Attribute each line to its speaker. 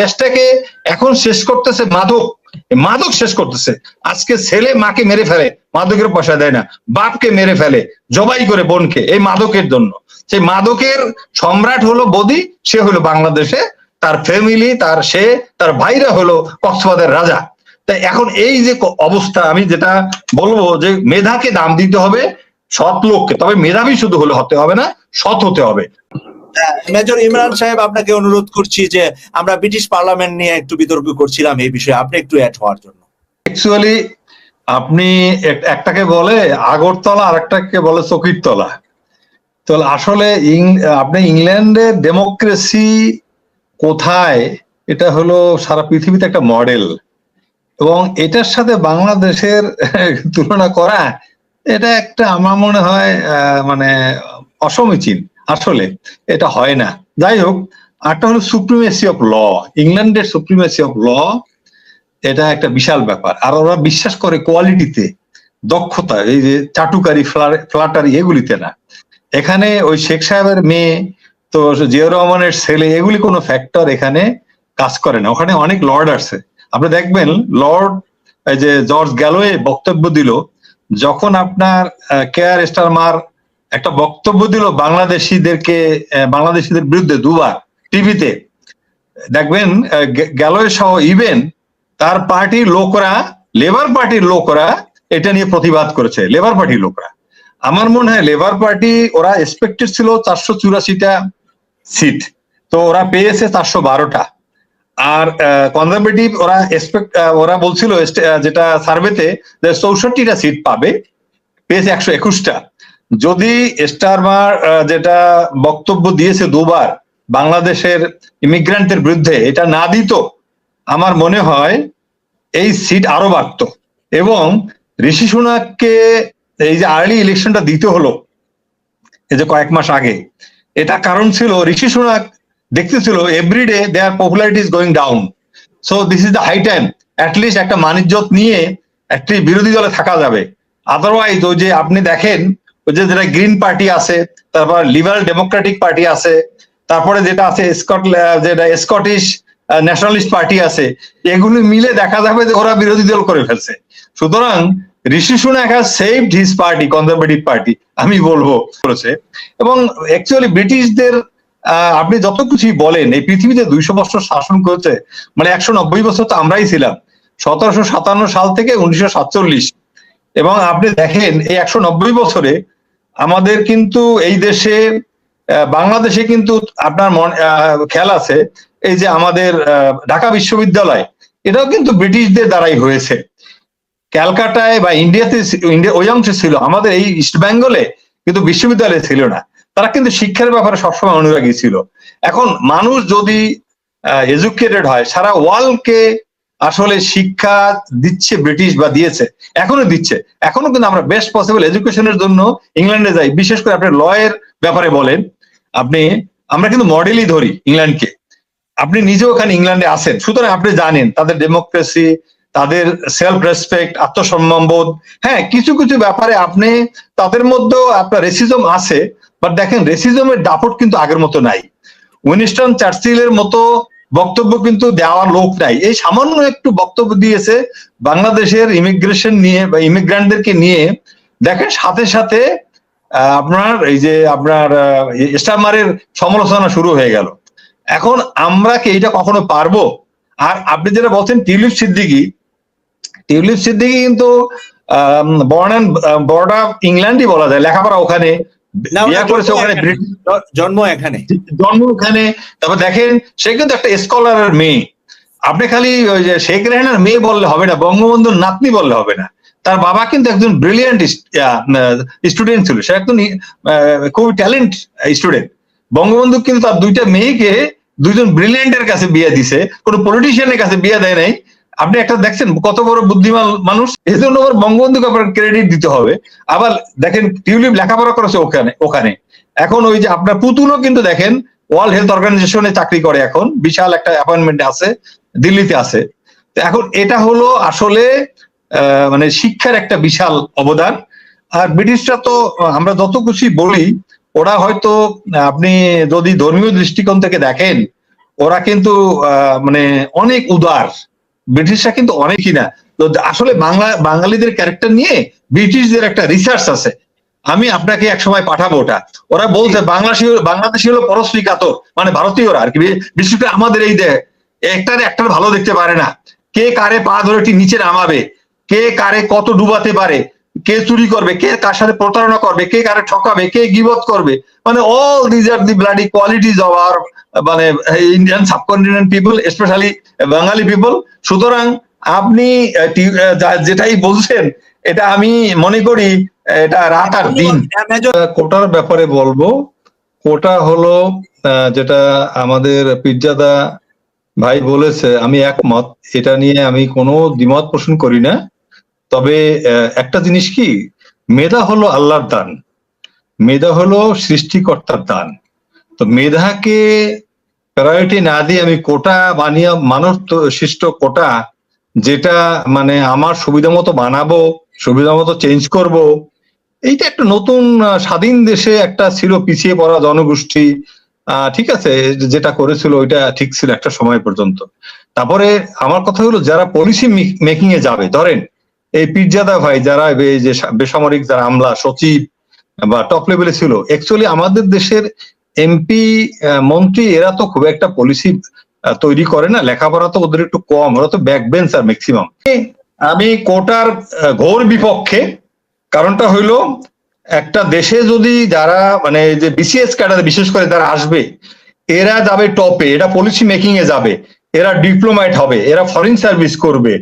Speaker 1: দেশটাকে এখন শেষ করতেছে মাদক। মাদক শেষ করতেছে। আজকে ছেলে মাকে মেরে ফেলে, মাদকের পয়সা দেয় না। বাপকে মেরে ফেলে, জবাই করে বোনকে, এই মাদকের জন্য। সেই মাদকের সম্রাট হলো বদি, সে হলো বাংলাদেশে, তার ফ্যামিলি তার সে, তার ভাইরা হলো কক্সবাজার রাজা। তাই এখন এই যে অবস্থা, আমি যেটা বলব যে মেধাকে দাম দিতে হবে সৎ লোককে। তবে মেধাবী শুধু হলে হতে হবে না, সৎ হতে হবে।
Speaker 2: মেজর ইমরান সাহেব, আপনাকে অনুরোধ করছি যে আমরা ব্রিটিশ পার্লামেন্ট নিয়ে একটু বিতর্ক করছিলাম এই বিষয়ে। আপনি একটু অ্যাড হওয়ার জন্য।
Speaker 1: অ্যাকচুয়ালি আপনি এক- একটাকে বলে আগরতলা আর একটাকে বলে চকিরতলা। তো আসলে আপনি ইংল্যান্ডে ডেমোক্রেসি কোথায়, এটা হলো সারা পৃথিবীতে একটা মডেল এবং এটার সাথে বাংলাদেশের তুলনা করা, এটা একটা আমার মনে হয় মানে অসমীচীন। আসলে এটা হয় না। যাই হোক আরটা হলো সুপ্রিমেসি অফ ল ইংল্যান্ডের সুপ্রিমেসি অফ ল এটা একটা বিশাল ব্যাপার। আর ওরা বিশ্বাস করে কোয়ালিটিতে দক্ষতা, এই যে চাটুকারি ফ্লা- ফ্লাটারি এগুলিতে না। এখানে ওই শেখ সাহেবের মেয়ে, তো জিয়াউর রহমানের ছেলে, এগুলি কোনো ফ্যাক্টর এখানে কাজ করে না। ওখানে অনেক লর্ড আছে। আপনি দেখবেন লর্ড এই যে জর্জ গ্যালোয়ে বক্তব্য দিল, যখন আপনার কেয়ার স্টারমার একটা বক্তব্য দিল বাংলাদেশিদেরকে বাংলাদেশিদের বিরুদ্ধে দুবার টিভিতে। দেখবেন আহ, সহ ইভেন তার পার্টির লোকরা লেবার পার্টির লোকরা এটা নিয়ে প্রতিবাদ করেছে লেবার পার্টির লোকরা। আমার মনে হয় লেবার পার্টি ওরা এক্সপেক্টেড ছিল চারশো চুরাশিটা সিট তো ওরা পেয়েছে চারশো বারোটা। আর কনজারভেটিভ ওরা এক্সপেক্ট ওরা বলছিল যেটা সার্ভেতে যে চৌষট্টিটা সিট পাবে পেয়েছে একশো একুশটা। যদি স্টারমার যেটা বক্তব্য দিয়েছে দুবার বাংলাদেশের ইমিগ্রান্টের বিরুদ্ধে, এটা না দিত, আমার মনে হয় এই সিট আরও বাড়ত। এবং ঋষি সোনাককে এই যে আর্লি ইলেকশনটা দিতে হলো, এই যে কয়েক মাস আগে, এটা কারণ ছিল Rishi Sunak দেখতেছিল everyday their popularity is going down so this is the high time at least একটা মানিজ্যত নিয়ে একটি বিরোধী দলে থাকা যাবে। আদারওয়াইজ ওই যে আপনি দেখেন যেটা গ্রিন পার্টি আছে, তারপর লিবারেল ডেমোক্রেটিক পার্টি আছে, তারপরে যেটা আছে স্কট যেটা স্কটিশ ন্যাশনালিস্ট পার্টি আছে, এগুলি মিলে দেখা যাবে যে ওরা বিরোধী দল করে ফেলছে। সুতরাং Rishi Sunak has saved his party conservative party আমি বলব, করেছে। এবং অ্যাকচুয়ালি ব্রিটিশদের আপনি যত কিছুই বলেন, এই পৃথিবীতে দুইশো বছর শাসন করেছে মানে একশো নব্বই বছর তো আমরাই ছিলাম, সতেরোশো সাতান্ন সাল থেকে উনিশশো সাতচল্লিশ। এবং আপনি দেখেন, এই একশো নব্বই বছরে আমাদের কিন্তু এই দেশে বাংলাদেশে কিন্তু আপনার মন- খেয়াল আছে, এই যে আমাদের ঢাকা বিশ্ববিদ্যালয়, এটাও কিন্তু ব্রিটিশদের দ্বারাই হয়েছে। ক্যালকাটায় বা ইন্ডিয়াতে ইন্ডিয়া ওই অংশে ছিল, আমাদের এই ইস্ট বেঙ্গলে কিন্তু বিশ্ববিদ্যালয় ছিল না। তারা কিন্তু শিক্ষার ব্যাপারে সবসময় অনুরাগী ছিল। এখন মানুষ যদি এডুকেটেড হয়, সারা ওয়ার্ল্ডকে আসলে শিক্ষা দিচ্ছে ব্রিটিশ বা দিয়েছে, এখনও দিচ্ছে। এখনও কিন্তু আমরা বেস্ট পসিবল এডুকেশনের জন্য ইংল্যান্ডে যাই। বিশেষ করে আপনি লয়ের ব্যাপারে বলেন, আপনি, আমরা কিন্তু মডেলই ধরি ইংল্যান্ডকে। আপনি নিজেও ওখানে ইংল্যান্ডে আছেন, সুতরাং আপনি জানেন তাদের ডেমোক্রেসি তাদের সেলফ রেসপেক্ট আত্মসম্মান বোধ হ্যাঁ কিছু কিছু ব্যাপারে আপনি, তাদের মধ্যেও আপনার রেসিজম আছে বাট দেখেন রেসিজমের দাপট কিন্তু আগের মতো নাই। উইনিস্টন চার্চিলের মতো বক্তব্য কিন্তু দেওয়ার লোক নাই। এই সামান্য একটু বক্তব্য দিয়েছে বাংলাদেশের ইমিগ্রেশন নিয়ে বা ইমিগ্রান্টদেরকে নিয়ে। দেখেন, সাথে সাথে আপনার এই যে আপনার স্টারমারের সমালোচনা শুরু হয়ে গেল। এখন আমরা কি এইটা কখনো পারব? আর আপনি যেটা বলছেন টিউলিপ সিদ্দিকি টিউলিপ সিদ্দিকি কিন্তু বর্ন বর্ড অফ ইংল্যান্ডই বলা যায়, লেখাপড়া ওখানে। বিয়ে করেছে
Speaker 2: জন্ম
Speaker 1: ওখানে
Speaker 2: এখানে। জন্ম এখানে।
Speaker 1: জন্ম ওখানে। তারপর দেখেন সে কিন্তু একটা স্কলারের মেয়ে। আপনি খালি ওই যে শেখ রেহানার মেয়ে বললে হবে না বঙ্গবন্ধুর নাতনি বললে হবে না। তার বাবা কিন্তু একজন ব্রিলিয়ান্ট স্টুডেন্ট ছিল। সে একজন খুব ট্যালেন্ট স্টুডেন্ট বঙ্গবন্ধু কিন্তু তার দুইটা মেয়েকে দুইজন ব্রিলিয়ান্টের কাছে বিয়ে দিছে। কোনো পলিটিশিয়ানের কাছে বিয়ে দেয় নাই। আপনি একটা দেখছেন কত বড় বুদ্ধিমান মানুষ, এই জন্য আবার বঙ্গবন্ধুকে আপনার ক্রেডিট দিতে হবে। আবার দেখেন টিউলিপ লেখাপড়া করেছে ওখানে ওখানে। এখন ওই যে আপনার পুতুলও কিন্তু দেখেন ওয়ার্ল্ড হেলথ অর্গানাইজেশনে চাকরি করে এখন, বিশাল একটা অ্যাপয়েন্টমেন্ট আছে, দিল্লিতে আছে। তো এখন এটা হলো আসলে মানে শিক্ষার একটা বিশাল অবদান। আর ব্রিটিশরা তো, আমরা যত খুশি বলি, ওরা হয়তো, আপনি যদি ধর্মীয় দৃষ্টিকোণ থেকে দেখেন, ওরা কিন্তু মানে অনেক উদার। ব্রিটিশরা কিন্তু অনেকই না। তো আসলে বাংলা বাঙালিদের ক্যারেক্টার নিয়ে ব্রিটিশদের একটা রিসার্চ আছে। আমি আপনাকে এক সময় পাঠাবো ওটা। ওরা বলছে বাংলাদেশি বাংলাদেশি হলো পরশ্রী কাতর মানে ভারতীয়রা আর কি। বিশেষ করে আমাদের এই দেশ একটার একটার ভালো দেখতে পারে না। কে কারে পা ধরে ঠিক নিচে নামাবে? কে কারে কত ডুবাতে পারে? কে চুরি করবে? কে কার সাথে প্রতারণা করবে? কে কারে ঠকাবে? কে গিবত করবে? মানে all these are the bloody qualities of আর মানে Indian subcontinent people specially Bengali people সুতরাং আপনি যেটাই বলছেন এটা আমি মনে করি এটা রাত আর দিন। কোটার ব্যাপারে বলব কোটা হলো আহ, যেটা আমাদের পিজ্জাদা ভাই বলেছে আমি একমত এটা নিয়ে আমি কোনো দ্বিমত পোষণ করি না। তবে একটা জিনিস কি মেধা হলো আল্লাহর দান মেধা হলো সৃষ্টিকর্তার দান। তো মেধাকে প্রায়োরিটি না দিয়ে আমি কোটা বানিয়ে মানব তো- সৃষ্ট কোটা, যেটা মানে আমার সুবিধা মতো বানাবো, সুবিধা মতো চেঞ্জ করব, এইটা একটা নতুন স্বাধীন দেশে একটা ছিল পিছিয়ে পড়া জনগোষ্ঠী ঠিক আছে, যেটা করেছিল ওইটা ঠিক ছিল একটা সময় পর্যন্ত। তারপরে আমার কথা হলো যারা পলিসি মেকিং এ যাবে, ধরেন এই পিরজাদা ভাই যারা যে বেসামরিক যারা আমলা, সচিব বা টপ লেভেলে ছিল অ্যাকচুয়ালি আমাদের দেশের এমপি মন্ত্রী, এরা তো খুব একটা পলিসি তৈরি করে না। লেখাপড়া তো ওদের একটু কম, ওরা তো ব্যাক বেঞ্চার ম্যাক্সিমাম আমি কোটার ঘোর বিপক্ষে, কারণটা হইল একটা দেশে যদি যারা মানে যে বিসিএস ক্যাডার বিশেষ করে যারা আসবে, এরা যাবে টপে এরা পলিসি মেকিং এ যাবে, এরা ডিপ্লোমাইট হবে, এরা ফরেন সার্ভিস করবে